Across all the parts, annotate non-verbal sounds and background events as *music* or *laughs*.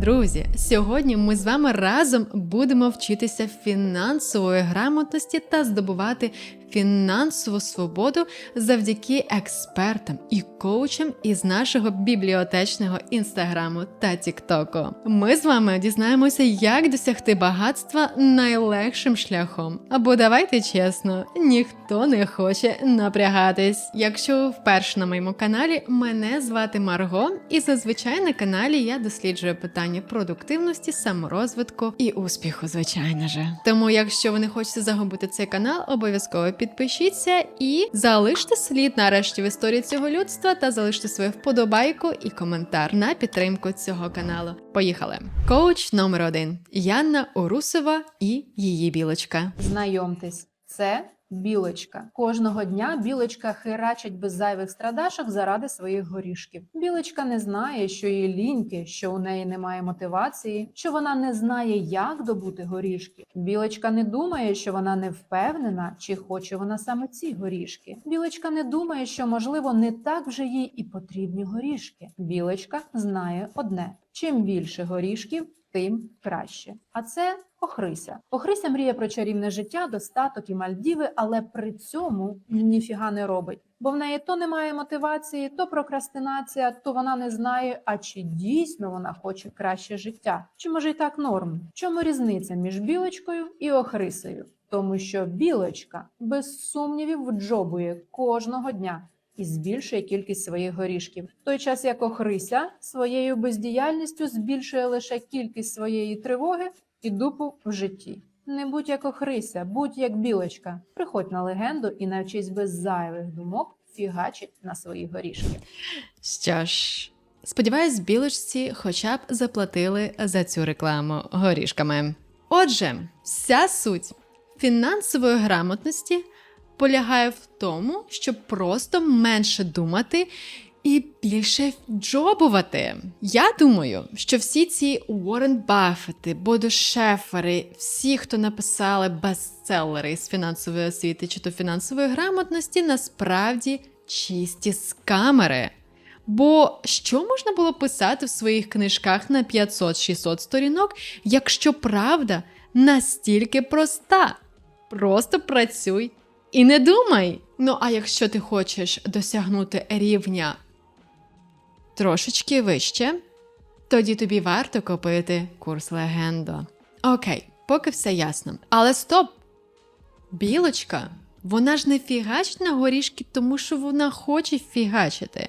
Друзі, сьогодні ми з вами разом будемо вчитися фінансової грамотності та здобувати фінансову свободу завдяки експертам і коучам із нашого бібліотечного інстаграму та тіктоку. Ми з вами дізнаємося, як досягти багатства найлегшим шляхом. Або давайте чесно, ніхто не хоче напрягатись. Якщо вперше на моєму каналі, мене звати Марго, і зазвичай на каналі я досліджую питання продуктивності, саморозвитку і успіху, звичайно же. Тому, якщо ви не хочете загубити цей канал, обов'язково підпишіться і залиште слід нарешті в історії цього людства та залиште свою вподобайку і коментар на підтримку цього каналу. Поїхали! Коуч номер один Янна Урусова і її білочка. Знайомтесь, це білочка. Кожного дня білочка херачить без зайвих страдашок заради своїх горішків. Білочка не знає, що їй ліньки, що у неї немає мотивації, що вона не знає, як добути горішки. Білочка не думає, що вона не впевнена, чи хоче вона саме ці горішки. Білочка не думає, що можливо не так вже їй і потрібні горішки. Білочка знає одне: чим більше горішків, тим краще. А це Охрися. Охрися мріє про чарівне життя, достаток і Мальдіви, але при цьому ніфіга не робить. Бо в неї то немає мотивації, то прокрастинація, то вона не знає, а чи дійсно вона хоче краще життя. Чи може й так норм? Чому різниця між білочкою і охрисою? Тому що білочка без сумнівів вджобує кожного дня і збільшує кількість своїх горішків. В той час як охрися своєю бездіяльністю збільшує лише кількість своєї тривоги і дупу в житті. Не будь як охрися, будь як білочка. Приходь на легенду і навчись без зайвих думок фігачить на свої горішки. Що ж, сподіваюсь, білочці хоча б заплатили за цю рекламу горішками. Отже, вся суть фінансової грамотності полягає в тому, щоб просто менше думати і більше джобувати. Я думаю, що всі ці Уоррен Баффети, Бодо Шефери, всі, хто написали бестселери з фінансової освіти чи то фінансової грамотності, насправді чисті скамери. Бо що можна було писати в своїх книжках на 500-600 сторінок, якщо правда настільки проста? Просто працюй і не думай. Ну, а якщо ти хочеш досягнути рівня трошечки вище, тоді тобі варто купити курс легендо. Окей, поки все ясно. Але стоп! Білочка, вона ж не фігачить на горішки, тому що вона хоче фігачити.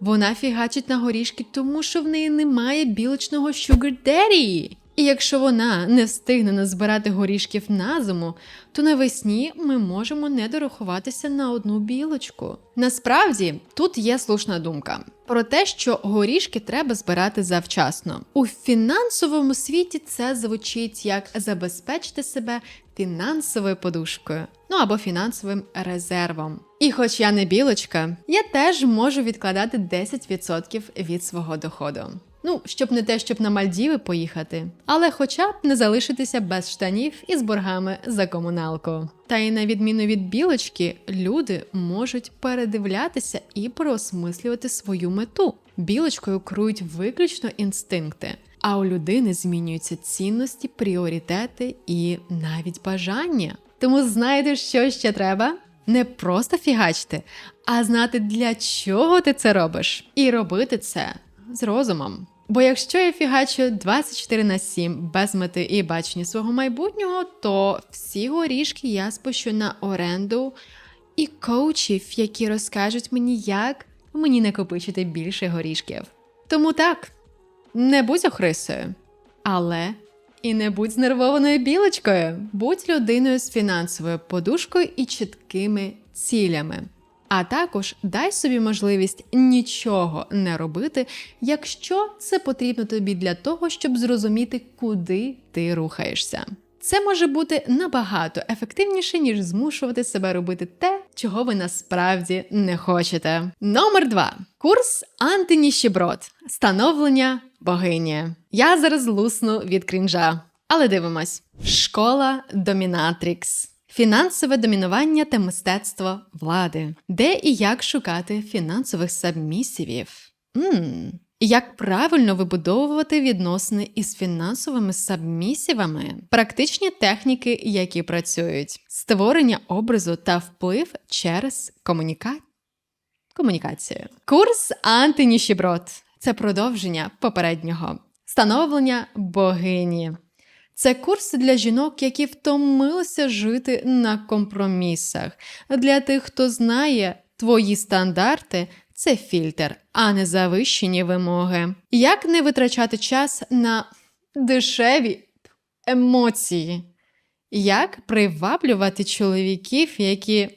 Вона фігачить на горішки, тому що в неї немає білочного sugar daddy. І якщо вона не встигне назбирати горішків на зиму, то навесні ми можемо не дорахуватися на одну білочку. Насправді тут є слушна думка про те, що горішки треба збирати завчасно. У фінансовому світі це звучить як забезпечити себе фінансовою подушкою, ну або фінансовим резервом. І хоч я не білочка, я теж можу відкладати 10% від свого доходу. Ну, щоб не те, щоб на Мальдіви поїхати, але хоча б не залишитися без штанів і з боргами за комуналку. Та й на відміну від білочки, люди можуть передивлятися і переосмислювати свою мету. Білочкою керують виключно інстинкти, а у людини змінюються цінності, пріоритети і навіть бажання. Тому знаєте, що ще треба? Не просто фігачити, а знати, для чого ти це робиш, і робити це з розумом. Бо якщо я фігачу 24 на 7 без мети і бачення свого майбутнього, то всі горішки я спущу на оренду і коучів, які розкажуть мені, як мені накопичити більше горішків. Тому так, не будь охрисою, але і не будь знервованою білочкою, будь людиною з фінансовою подушкою і чіткими цілями. А також дай собі можливість нічого не робити, якщо це потрібно тобі для того, щоб зрозуміти, куди ти рухаєшся. Це може бути набагато ефективніше, ніж змушувати себе робити те, чого ви насправді не хочете. Номер два курс антиніщеброд. Становлення богині. Я зараз лусну від крінжа. Але дивимось: школа Домінатрікс. Фінансове домінування та мистецтво влади, де і як шукати фінансових сабмісівів. Ммм, Як правильно вибудовувати відносини із фінансовими сабмісівами, практичні техніки, які працюють, створення образу та вплив через комуніка... комунікацію. Курс антиніщеброд це продовження попереднього становлення богині. Це курс для жінок, які втомилися жити на компромісах. Для тих, хто знає твої стандарти, це фільтр, а не завищені вимоги. Як не витрачати час на дешеві емоції? Як приваблювати чоловіків, які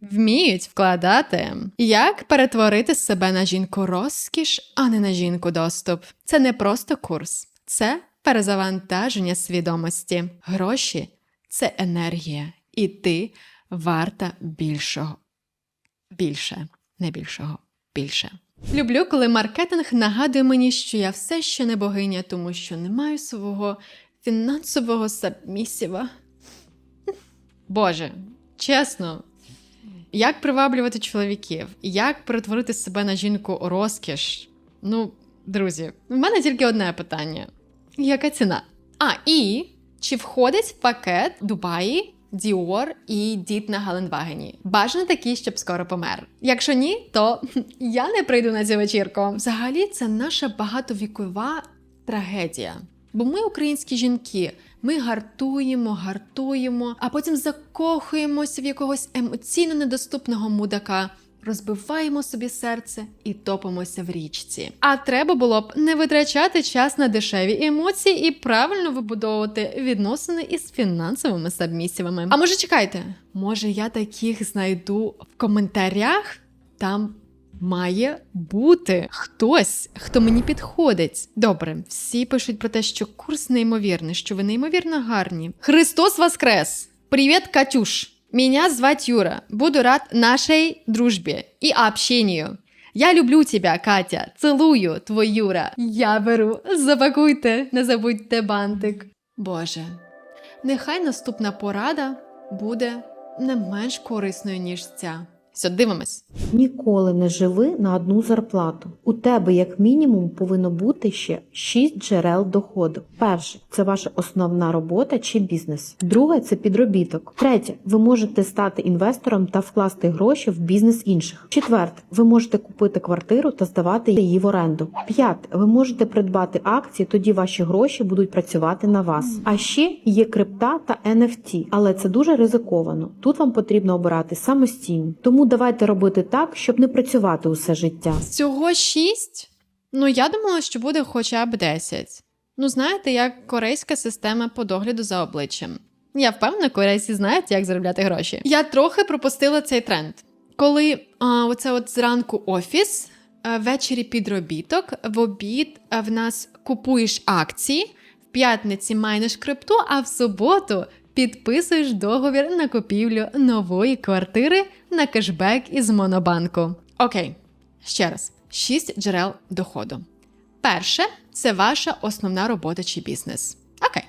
вміють вкладати? Як перетворити себе на жінку розкіш, а не на жінку доступ? Це не просто курс, це перезавантаження свідомості. Гроші це енергія, і ти варта більшого. Більше, не більшого, більше. Люблю, коли маркетинг нагадує мені, що я все ще не богиня, тому що не маю свого фінансового сабмісіва. Боже, чесно, як приваблювати чоловіків? Як перетворити себе на жінку розкіш? Ну, друзі, в мене тільки одне питання: яка ціна? А, і чи входить в пакет Дубаї, Діор і дід на Галенвагені? Бажано такий, щоб скоро помер. Якщо ні, то *laughs* я не прийду на цю вечірку. Взагалі, це наша багатовікова трагедія. Бо ми, українські жінки, ми гартуємо, гартуємо, а потім закохуємося в якогось емоційно недоступного мудака, розбиваємо собі серце і топимося в річці. А треба було б не витрачати час на дешеві емоції і правильно вибудовувати відносини із фінансовими сабмісівами. А може, чекайте, може я таких знайду в коментарях? Там Має бути хтось, хто мені підходить. Добре, всі пишуть про те, що курс неймовірний, що ви неймовірно гарні. Христос Воскрес! Привіт, Катюш! Меня звать Юра. Буду рад нашей дружбе и общению. Я люблю тебя, Катя. Целую, твой Юра. Я беру. Запакуйте, не забудьте бантик. Боже, нехай наступна порада буде не менш корисною, ніж ця. Все, дивимось. Ніколи не живи на одну зарплату. У тебе, як мінімум, повинно бути ще 6 джерел доходу. Перше це ваша основна робота чи бізнес. Друге це підробіток. Третє, ви можете стати інвестором та вкласти гроші в бізнес інших. Четверте, ви можете купити квартиру та здавати її в оренду. П'яте, ви можете придбати акції, тоді ваші гроші будуть працювати на вас. А ще є крипта та NFT, але це дуже ризиковано. Тут вам потрібно обирати самостійно. Тому давайте робити так, щоб не працювати усе життя. Всього шість? Ну, я думала, що буде хоча б 10. Ну, знаєте, як корейська система по догляду за обличчям. Я впевнена, корейці знають, як заробляти гроші. Я трохи пропустила цей тренд. Коли а, оце от зранку офіс, а, ввечері підробіток, в обід а, в нас купуєш акції, в п'ятниці майниш крипту, а в суботу підписуєш договір на купівлю нової квартири на кешбек із Монобанку. Окей, ще раз: шість джерел доходу. Перше це ваша основна робота чи бізнес. Окей.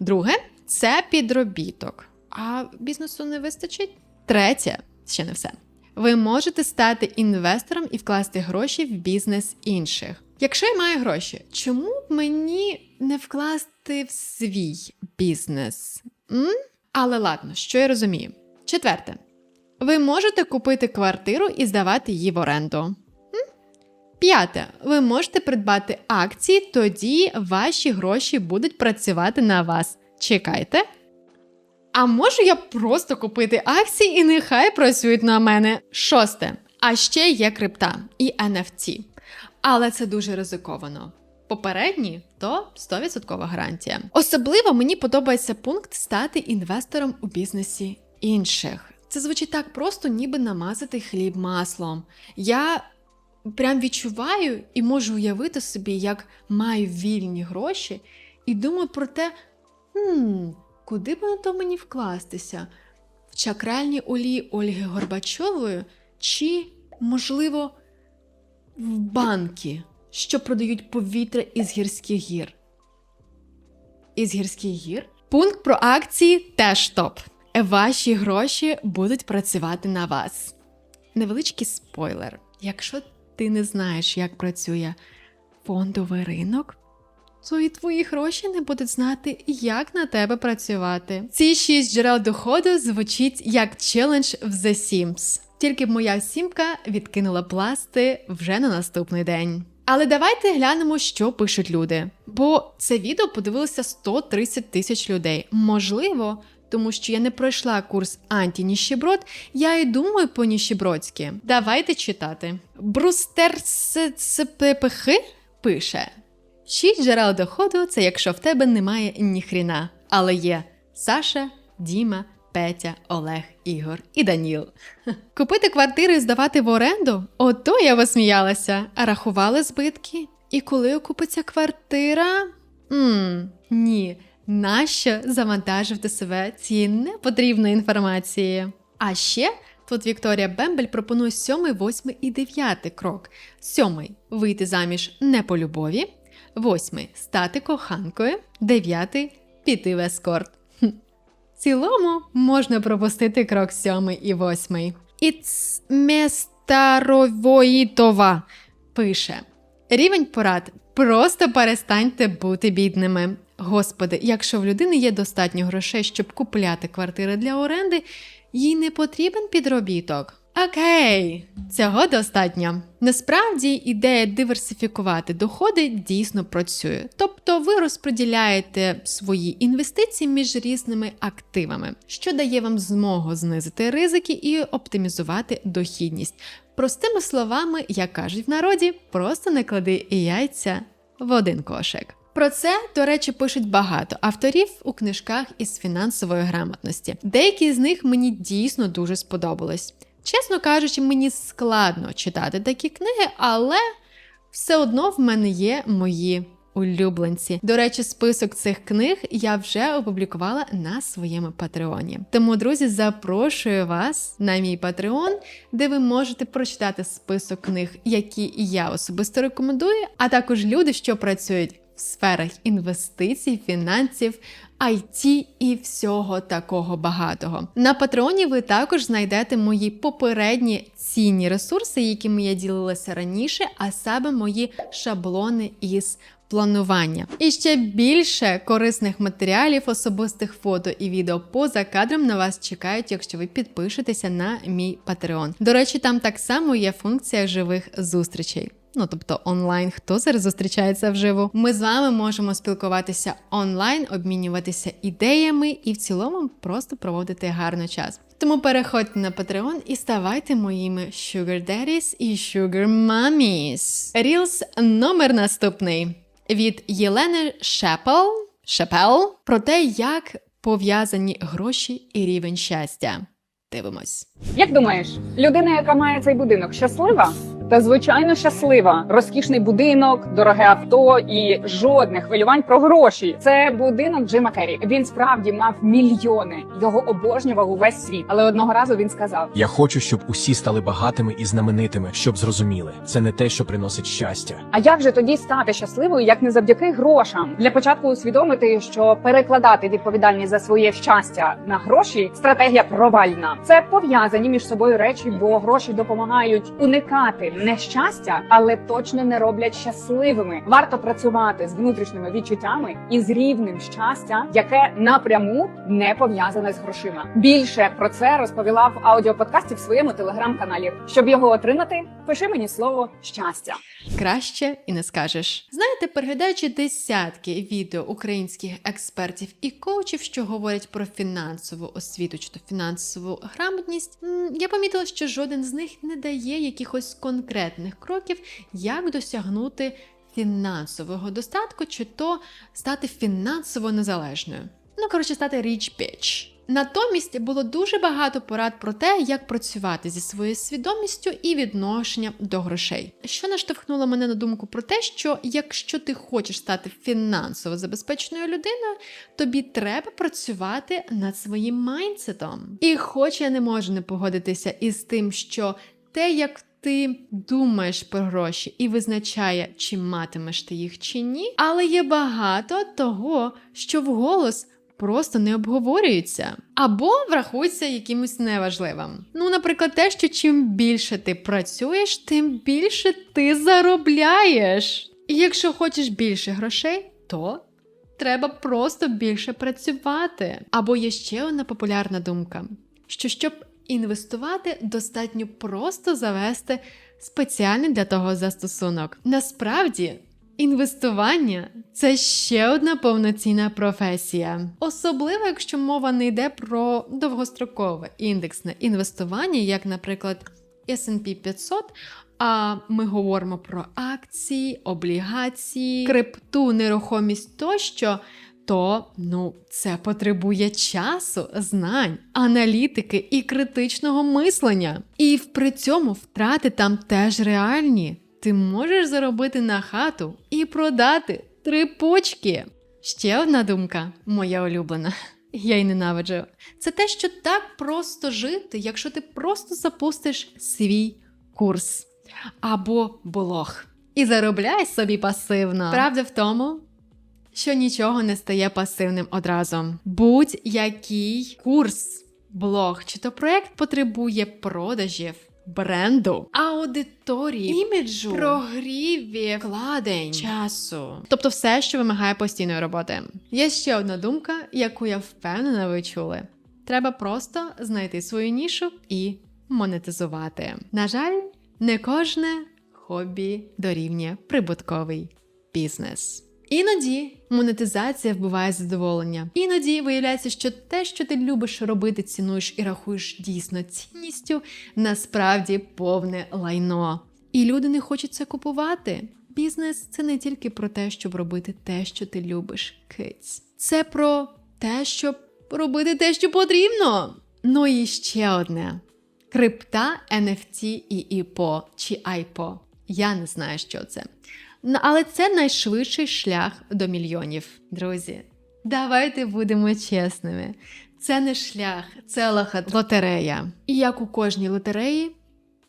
Друге це підробіток. А бізнесу не вистачить. Третє ще не все. Ви можете стати інвестором і вкласти гроші в бізнес інших. Якщо я маю гроші, чому б мені не вкласти в свій бізнес? М? Але ладно, що я розумію. Четверте. Ви можете купити квартиру і здавати її в оренду. М? П'яте. Ви можете придбати акції, тоді ваші гроші будуть працювати на вас. Чекайте. А можу я просто купити акції і нехай працюють на мене. Шосте. А ще є крипта і NFT. Але це дуже ризиковано. Попередні то 100% гарантія. Особливо мені подобається пункт стати інвестором у бізнесі інших. Це звучить так просто, ніби намазати хліб маслом. Я прям відчуваю і можу уявити собі, як маю вільні гроші, і думаю про те, хм, куди б на то мені вкластися? В чакральні олії Ольги Горбачової чи, можливо, в банки, що продають повітря із гірських гір. Із гірських гір? Пункт про акції теж топ. Ваші гроші будуть працювати на вас. Невеличкий спойлер. Якщо ти не знаєш, як працює фондовий ринок, то і твої гроші не будуть знати, як на тебе працювати. Ці шість джерел доходу звучить як челендж в The Sims. Тільки б моя сімка відкинула пласти вже на наступний день. Але давайте глянемо, що пишуть люди. Бо це відео подивилося 130 тисяч людей. Можливо, тому що я не пройшла курс антініщеброд, я і думаю по ніщебродськи. Давайте читати. Брустер СППХ пише: Шість джерел доходу це якщо в тебе немає ніхріна, але є Саша, Діма, Петя, Олег, Ігор і Даніл. *laughs* Купити квартиру і здавати в оренду? Ото я посміялася. Рахували збитки? І коли окупиться квартира? Мм, ні. Нащо завантажувати себе цією непотрібною інформацією? А ще тут Вікторія Бембель пропонує сьомий, восьмий і дев'ятий крок. Сьомий вийти заміж не по любові. Восьмий стати коханкою. Дев'ятий піти в ескорт. Цілому можна пропустити крок сьомий і восьмий. Іц Местаровоїтова пише: Рівень порад. Просто перестаньте бути бідними. Господи, якщо в людини є достатньо грошей, щоб купляти квартири для оренди, їй не потрібен підробіток. Окей, цього достатньо. Насправді ідея диверсифікувати доходи дійсно працює. Тобто ви розподіляєте свої інвестиції між різними активами, що дає вам змогу знизити ризики і оптимізувати дохідність. Простими словами, як кажуть в народі, просто не клади яйця в один кошик. Про це, до речі, пишуть багато авторів у книжках із фінансової грамотності. Деякі з них мені дійсно дуже сподобались. Чесно кажучи, мені складно читати такі книги, але все одно в мене є мої улюбленці. До речі, список цих книг я вже опублікувала на своєму патреоні. Тому, друзі, запрошую вас на мій патреон, де ви можете прочитати список книг, які я особисто рекомендую, а також люди, що працюють в сферах інвестицій, фінансів, IT і всього такого багатого. На патреоні ви також знайдете мої попередні цінні ресурси, якими я ділилася раніше, а саме мої шаблони із планування. І ще більше корисних матеріалів, особистих фото і відео поза кадром на вас чекають, якщо ви підпишетеся на мій Patreon. До речі, там так само є функція живих зустрічей. Ну, тобто онлайн, хто зараз зустрічається вживу. Ми з вами можемо спілкуватися онлайн, обмінюватися ідеями і в цілому просто проводити гарний час. Тому переходьте на Patreon і ставайте моїми Sugar Daddies і Sugar Mummies. Reels номер наступний від Єлени Шепел, Шепел про те, як пов'язані гроші і рівень щастя. Дивимось. Як думаєш, людина, яка має цей будинок, щаслива? Та звичайно щаслива. Розкішний будинок, дороге авто і жодних хвилювань про гроші. Це будинок Джима Керрі. Він справді мав мільйони. Його обожнював увесь світ. Але одного разу він сказав: Я хочу, щоб усі стали багатими і знаменитими, щоб зрозуміли, це не те, що приносить щастя. А як же тоді стати щасливою, як не завдяки грошам? Для початку усвідомити, що перекладати відповідальність за своє щастя на гроші стратегія провальна. Це пов'язані між собою речі, бо гроші допомагають уникати нещастя, але точно не роблять щасливими. Варто працювати з внутрішніми відчуттями і з рівнем щастя, яке напряму не пов'язане з грошима. Більше про це розповіла в аудіоподкасті в своєму телеграм-каналі. Щоб його отримати, пиши мені слово щастя. Краще і не скажеш. Знаєте, переглядаючи десятки відео українських експертів і коучів, що говорять про фінансову освіту чи то фінансову грамотність, я помітила, що жоден з них не дає якихось конкретних кроків, як досягнути фінансового достатку, чи то стати фінансово незалежною. Ну, коротше, стати rich bitch. Натомість було дуже багато порад про те, як працювати зі своєю свідомістю і відношенням до грошей. Що наштовхнуло мене на думку про те, що якщо ти хочеш стати фінансово забезпеченою людиною, тобі треба працювати над своїм майндсетом. І хоч я не можу не погодитися із тим, що те, як ти думаєш про гроші і визначає, чи матимеш ти їх чи ні, але є багато того, що вголос просто не обговорюються або врахуються якимось неважливим. Ну, наприклад, те, що чим більше ти працюєш, тим більше ти заробляєш. І якщо хочеш більше грошей, то треба просто більше працювати. Або є ще одна популярна думка: що щоб інвестувати, достатньо просто завести спеціальний для того застосунок. Насправді. Інвестування це ще одна повноцінна професія, особливо якщо мова не йде про довгострокове індексне інвестування, як, наприклад, S&P 500, а ми говоримо про акції, облігації, крипту, нерухомість тощо. То ну це потребує часу, знань, аналітики і критичного мислення. І при цьому втрати там теж реальні. Ти можеш заробити на хату і продати три почки. Ще одна думка, моя улюблена. Я й ненавиджу. Це те, що так просто жити, якщо ти просто запустиш свій курс або блог і заробляй собі пасивно. Правда в тому, що нічого не стає пасивним одразу. Будь-який курс, блог чи то проект потребує продажів. Бренду, аудиторії, іміджу, прогрівів, вкладень, часу. Тобто все, що вимагає постійної роботи. Є ще одна думка, яку я впевнена, ви чули. Треба просто знайти свою нішу і монетизувати. На жаль, не кожне хобі дорівнює прибутковий бізнес. Іноді монетизація вбиває задоволення. Іноді виявляється, що те, що ти любиш робити, цінуєш і рахуєш дійсно цінністю, насправді повне лайно. І люди не хочуть це купувати. Бізнес це не тільки про те, щоб робити те, що ти любиш, киць. Це про те, щоб робити те, що потрібно. Ну і ще одне: крипта, NFT і IPO чи IPO. Я не знаю, що це. Ну, Але це найшвидший шлях до мільйонів, друзі. Давайте будемо чесними. Це не шлях, це лоха- лотерея. І як у кожній лотереї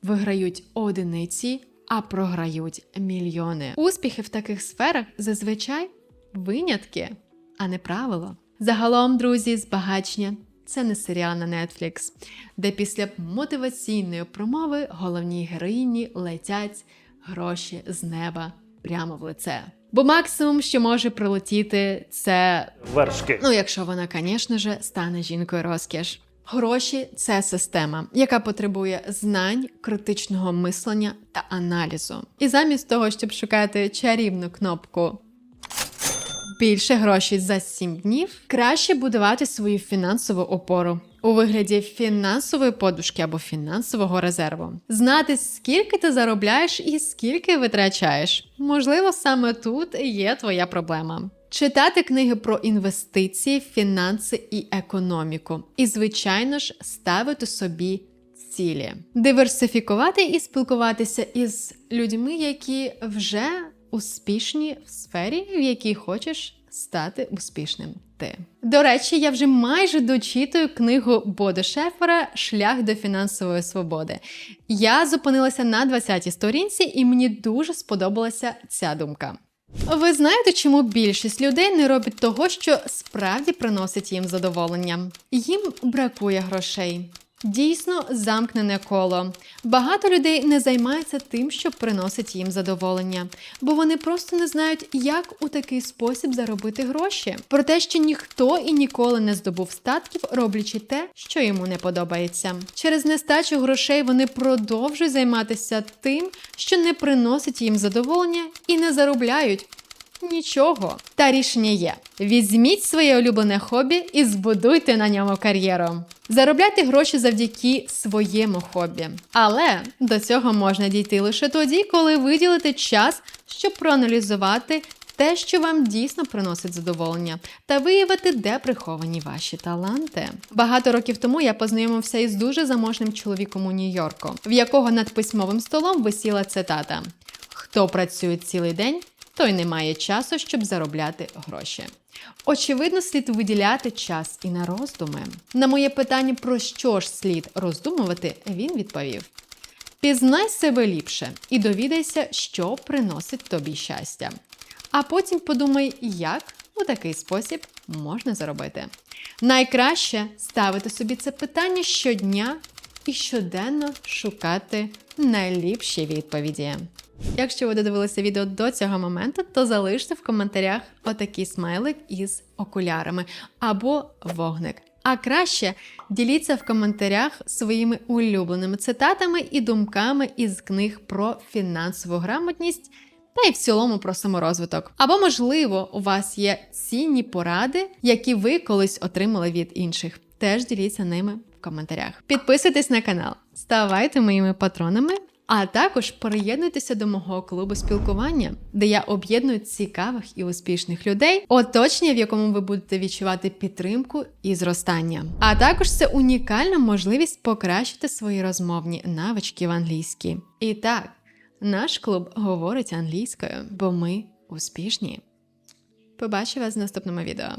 виграють одиниці, а програють мільйони. Успіхи в таких сферах зазвичай винятки, а не правило. Загалом, друзі, збагачення це не серіал на Netflix, де після мотиваційної промови головній героїні летять гроші з неба прямо в лице. Бо максимум, що може прилетіти, це вершки. Ну, якщо вона, звісно ж, стане жінкою розкіш. Гроші це система, яка потребує знань, критичного мислення та аналізу. І замість того, щоб шукати чарівну кнопку більше грошей за 7 днів, краще будувати свою фінансову опору у вигляді фінансової подушки або фінансового резерву. Знати, скільки ти заробляєш і скільки витрачаєш. Можливо, саме тут є твоя проблема. Читати книги про інвестиції, фінанси і економіку. І, звичайно ж, ставити собі цілі, диверсифікувати і спілкуватися із людьми, які вже успішні в сфері, в якій хочеш стати успішним ти. До речі, я вже майже дочитую книгу Бодо Шефера Шлях до фінансової свободи. Я зупинилася на 20-й сторінці, і мені дуже сподобалася ця думка. Ви знаєте, чому більшість людей не робить того, що справді приносить їм задоволення? Їм бракує грошей. Дійсно, замкнене коло. Багато людей не займаються тим, що приносить їм задоволення, бо вони просто не знають, як у такий спосіб заробити гроші. Про те, що ніхто і ніколи не здобув статків, роблячи те, що йому не подобається. Через нестачу грошей вони продовжують займатися тим, що не приносить їм задоволення, і не заробляють. Нічого. Та рішення є: візьміть своє улюблене хобі і збудуйте на ньому кар'єру. Заробляйте гроші завдяки своєму хобі. Але до цього можна дійти лише тоді, коли виділите час, щоб проаналізувати те, що вам дійсно приносить задоволення, та виявити, де приховані ваші таланти. Багато років тому я познайомився із дуже заможним чоловіком у Нью-Йорку, в якого над письмовим столом висіла цитата: Хто працює цілий день, той не має часу, щоб заробляти гроші. Очевидно, слід виділяти час і на роздуми. На моє питання, про що ж слід роздумувати, він відповів: Пізнай себе ліпше і довідайся, що приносить тобі щастя. А потім подумай, як У такий спосіб можна заробити. Найкраще ставити собі це питання щодня і щоденно шукати найліпші відповіді. Якщо ви додивилися відео до цього моменту, то залиште в коментарях отакий смайлик із окулярами або вогник. А краще діліться в коментарях своїми улюбленими цитатами і думками із книг про фінансову грамотність та й в цілому про саморозвиток. Або, можливо, у вас є цінні поради, які ви колись отримали від інших. Теж діліться ними в коментарях. Підписуйтесь на канал, ставайте моїми патронами. А також приєднуйтеся до мого клубу спілкування, де я об'єдную цікавих і успішних людей, оточення, в якому ви будете відчувати підтримку і зростання. А також це унікальна можливість покращити свої розмовні навички в англійській. І так, наш клуб говорить англійською, бо ми успішні. Побачу вас в наступному відео.